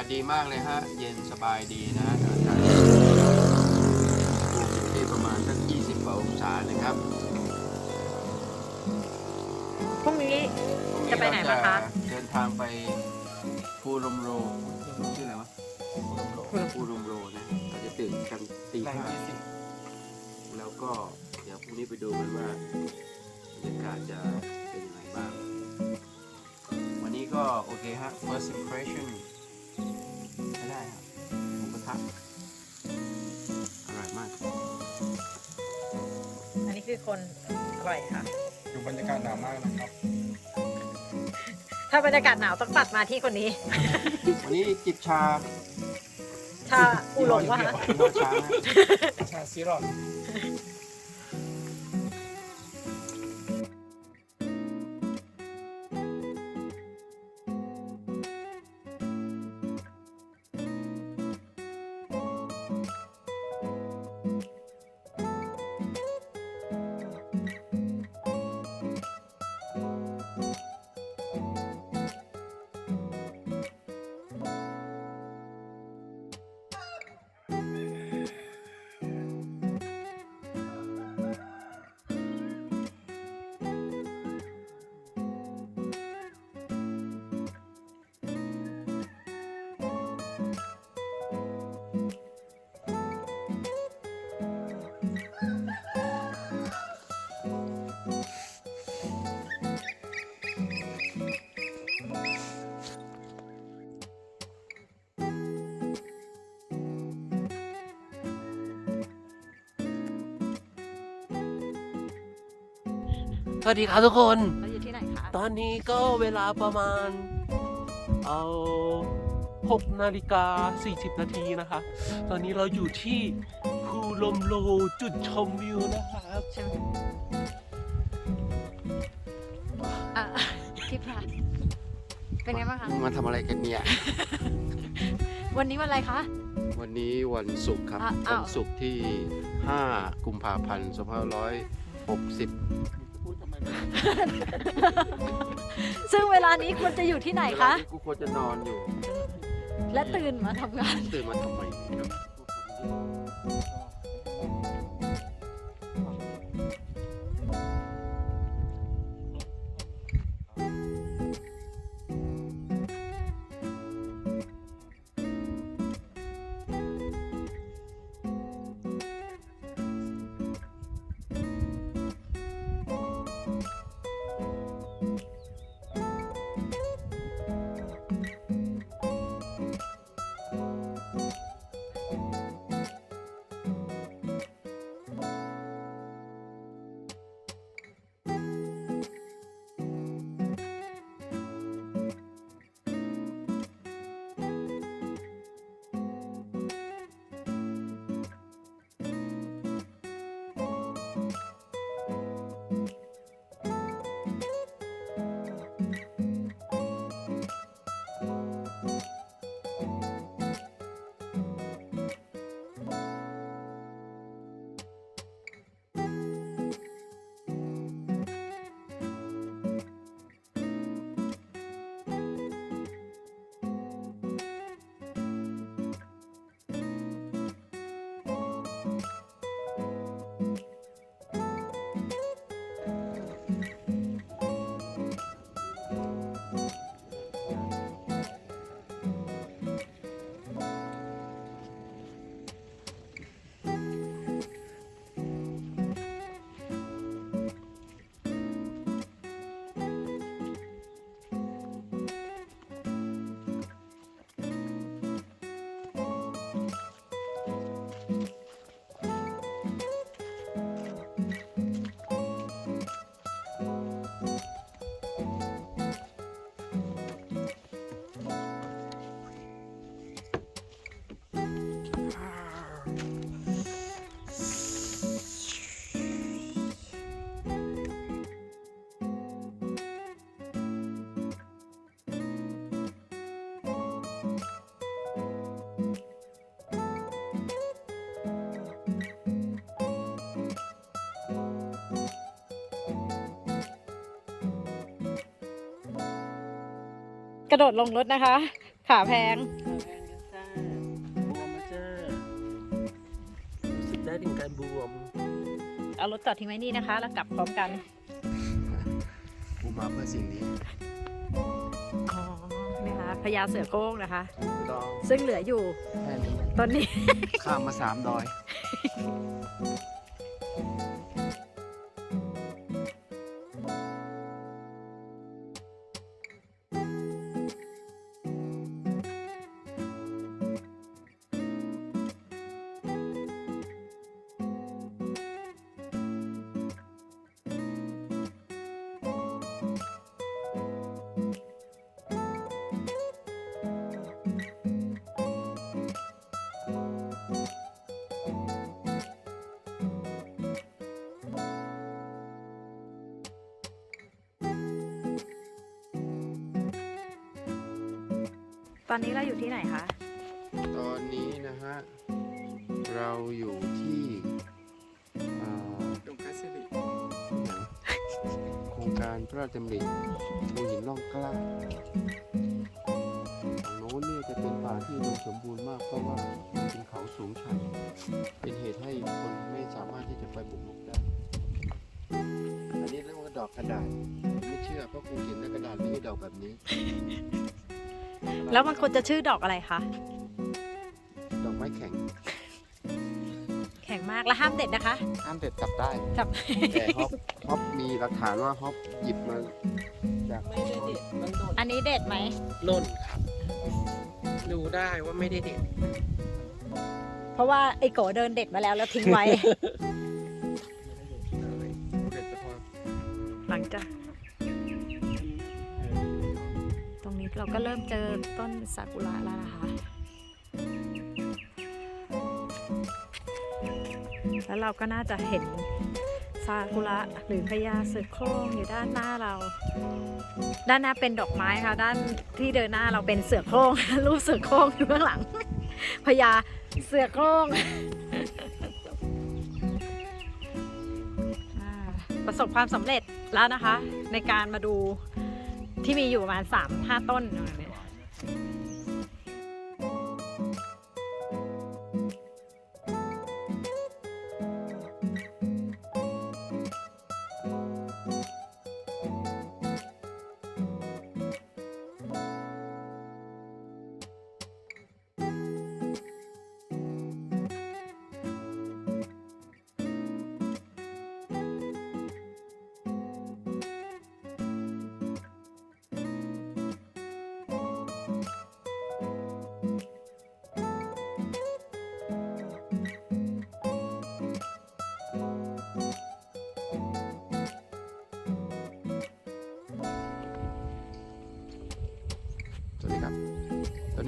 าศดีมากเลยฮะ เย็นสบายดีนะฮะอากาศอยู่ที่ประมาณสัก 20กว่าองศานะครับพรุ่งนี้ จะไปไหนบ้างคะ เดินทางไปภูลมโรชื่ออะไรวะภูลมโรนะเราจะตื่นกันตีห้าแล้วก็เดี๋ยวพรุ่งนี้ไปดูกันว่าบรรยากาศจะเป็นยังไงบ้าง วันนี้ก็โอเคฮะ first impression ใช้ได้ครับหมูกระทะอร่อยมากอันนี้คือคนอร่อยค่ะ ดูบรรยากาศหนาวมากนะครับ ถ้าบรรยากาศหนาวต้องตัดมาที่คนนี้ วันนี้จิบชาชาอูหลงวะคะยี่ห้อช้างฮะ ชาซิรอน สวัสดีครับทุกคน เราอยู่ที่ไหนคะตอนนี้ก็เวลาประมาณ เอา6นาฬิกา 40 นาทีนะคะ ตอนนี้เราอยู่ที่ภูลมโลจุดชมวิวนะครับใช่ไหมอะพี่พลาดเป็นไงบ้างคะ มาทำอะไรกันเนี่ย วันนี้วันอะไรคะ วันนี้วันศุกร์ครับ อะวัอ้าวนศุกร์ที่ 5 กุมภาพันธ์ 2560พูดทำไมไม่ ซึ่งเวลานี้ควรจะอยู่ที่ไหนคะเวลาที่กูควรจะนอนอยู่ และตื่นมาทำงาน ตื่นมาทำไม กระโดดลงรถนะคะ ขาแพงได้ถึงการบวมเอารถจอดทิ้งไว้นี่นะคะ แล้วกลับพร้อมกันกูมาเพื่อสิ่งนี้อ๋นี่คะพญาเสือโค้งนะคะซึ่งเหลืออยู่ตอนนี้ ข้ามมาสามดอย ตอนนี้เราอยู่ที่ไหนคะ ตอนนี้นะฮะ เราอยู่ที่อ่าตรงกัสซิลิที่ไหนโครงการพระราชดำริภูหินร่องกล้าฝั่งโน้นเนี่ยจะเป็นป่าที่อุดมสมบูรณ์มาก เพราะว่ามันเป็นเขาสูงชัน เป็นเหตุให้คนไม่สามารถที่จะไปบุกรุกได้ อันนี้เรียกว่าดอกกระดาษ ไม่เชื่อเพราะครูเขียนในกระดาษไม่ใช่ดอกแบบนี้ แล้วมันควรจะชื่อดอกอะไรคะ ดอกไม้แข็ง แข็งมากแล้วห้ามเด็ดนะคะ ห้ามเด็ดกลับได้กับ แต่ฮอปฮอปมีหลักฐานว่าฮอปหยิบมาจากไม่ได้เด็ดมันโดนอันนี้เด็ดไหม หล่นครับดูได้ว่าไม่ได้เด็ด เพราะว่าไอโกเดินเด็ดมาแล้วแล้วทิ้งไว้ เราก็เริ่มเจอต้นซากุระแล้วนะคะ แล้วเราก็น่าจะเห็นซากุระหรือพญาเสือโคร่งอยู่ด้านหน้าเรา ด้านหน้าเป็นดอกไม้ค่ะ ด้านที่เดินหน้าเราเป็นเสือโคร่งรูปเสือโคร่งอยู่ข้างหลังพญาเสือโคร่งประสบความสำเร็จแล้วนะคะ ในการมาดู ที่มีอยู่ประมาณ3 5ต้นอะไรแบบนี้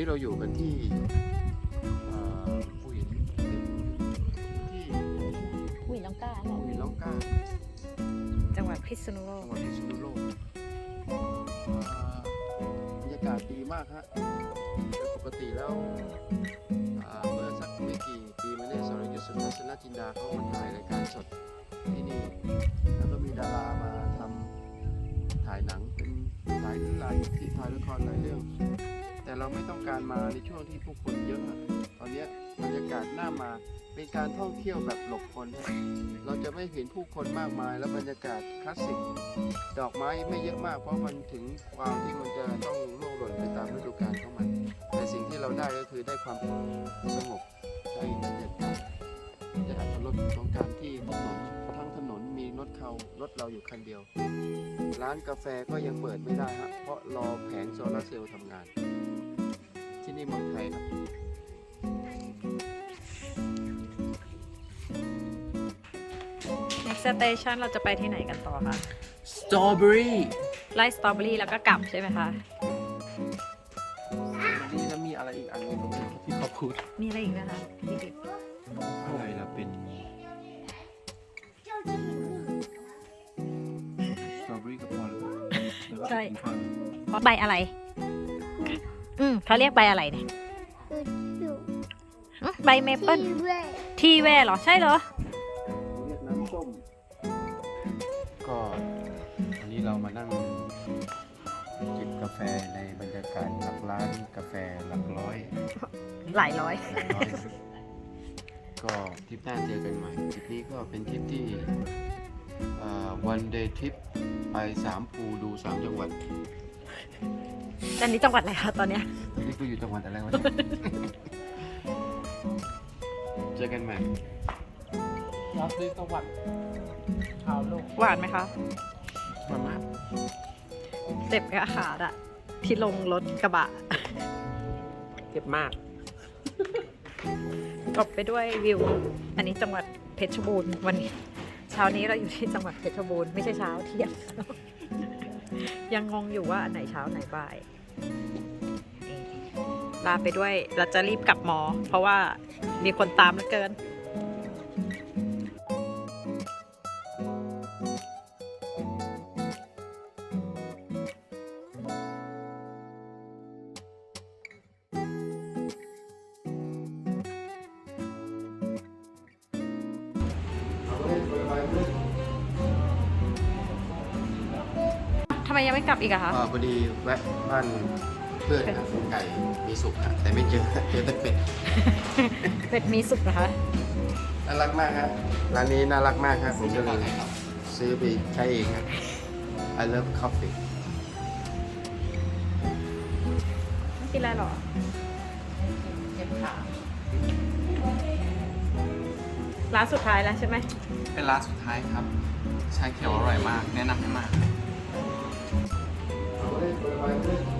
นนี้เราอยู่กันที่เอ่อภูหินที่หุยน้องก้าภูหินล่องกล้าจังหวัดพิษณุโลจักงหวัดพิษณุโลกเอ่อบรรยากาศดีมากฮะโดยปกติแล้วอ่าเมื่อสักไม่กี่ปีมาเนี่ยสรยุทธสุทัศนจินดาเขามาถ่ายรายการสดที่นี่แล้วก็มีดารามาทำถ่ายหนังเป็นหลายหลายที่ถ่ายละครหลายเรื่อง แต่เราไม่ต้องการมาในช่วงที่ผู้คนเยอะตอนนี้บรรยากาศน่ามาเป็นการท่องเที่ยวแบบหลบคน เราจะไม่เห็นผู้คนมากมายแล้วบรรยากาศคลาสสิก ดอกไม้ไม่เยอะมากเพราะมันถึงความที่มันจะต้องร่วงหล่นไปตามฤดูกาลของมัน แต่สิ่งที่เราได้ก็คือได้ความสงบได้บรรยากาศได้อัตรสของการที่ถนนทั้งถนนมีรถเขารถเราอยู่คันเดียว ร้านกาแฟก็ยังเปิดไม่ได้ฮะเพราะรอแผงโซลาร์เซลล์ทำงาน ที่นี่เมืองไทยครับ next station เราจะไปที่ไหนกันต่อคะสตรอเบอรี่ไล่สตรอเบอรี่แล้วก็กลับใช่ไหมคะ นี่แล้วมีอะไรอีกอันหนึงที่เขาพูดมีอะไรอีกนะคะพี่ดิบอะไรล่ะเป็นสตรอเบอรี่กับพอแล้วใช่ใบอะไร อืมเขาเรียกใบอะไรเนี่ยอืมใบเมเปิลทีแวร์เหรอใช่เหรอ เรียกน้ำส้ม ก็วันนี้เรามานั่งจิบกาแฟในบรรยากาศหลักร้านกาแฟหลักร้อยหลายร้อย หลักร้อย ก็ทริปหน้าเจอกันใหม่ทริปนี้ก็เป็นทริปที่วันเดย์ทริปไปสามภูดูสามจังหวัด อันนี้จังหวัดอะไรคะตอนเนี้ยตอนนี้ก็อยู่จังหวัดอะไรวะเนี่ยเจอกันใหม่เราซื้อจังหวัดชาวโลกหวานไหมคะ มามาเจ็บกับขาดอะที่ลงรถกระบะ เจ็บมาก จบไปด้วยวิว อันนี้จังหวัดเพชรบูรณ์วันนี้ เช้านี้เราอยู่ที่จังหวัดเพชรบูรณ์ไม่ใช่เช้าเที่ยง ยังงงอยู่ว่าอันไหนเช้าไหนบ่ายนี่ ลาไปด้วยเราจะรีบกลับมอ เพราะว่ามีคนตามเหลือเกินำไมยังไม่กลับอีกอะคะอ่าพอดีแวะบ้านเพื่อนครับไก่มีสุกครับแต่ไม่เจอเจอแต่เป็ดเป็ดมีสุกนะคะ น่ารักมากครับร้านนี้น่ารักมากครับผมก็เลยซื้อไปใช้เองครับ I love coffee ไม่กินอะไรหรอ ร้านสุดท้ายแล้วใช่ไหม เป็นร้านสุดท้ายครับ ชาเขียวอร่อยมาก แนะนำให้มา Thank you.